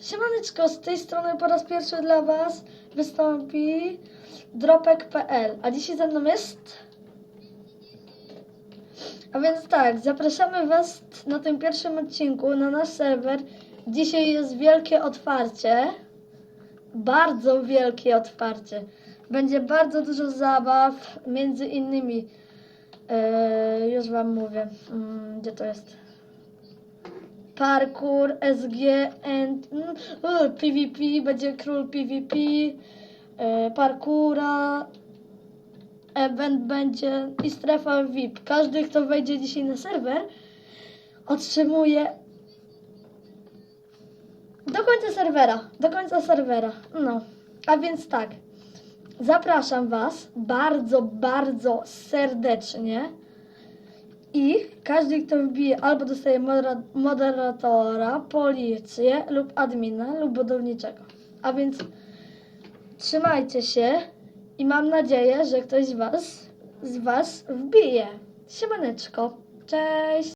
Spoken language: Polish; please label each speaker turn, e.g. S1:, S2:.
S1: Siemaneczko, z tej strony po raz pierwszy dla Was wystąpi dropek.pl, a dzisiaj ze mną jest... A więc tak, zapraszamy Was na tym pierwszym odcinku na nasz serwer. Dzisiaj jest wielkie otwarcie, bardzo wielkie otwarcie. Będzie bardzo dużo zabaw, między innymi, e, już Wam mówię, mm, gdzie to jest parkour, SG and mm, o, PvP, będzie król PvP, e, parkoura, event będzie i strefa VIP. Każdy, kto wejdzie dzisiaj na serwer, otrzymuje do końca serwera, do końca serwera. No, a więc tak, zapraszam Was bardzo, bardzo serdecznie. I każdy, kto wbije, albo dostaje modera- moderatora, policję lub admina lub budowniczego. A więc trzymajcie się i mam nadzieję, że ktoś z Was, z was wbije. Siemaneczko. Cześć.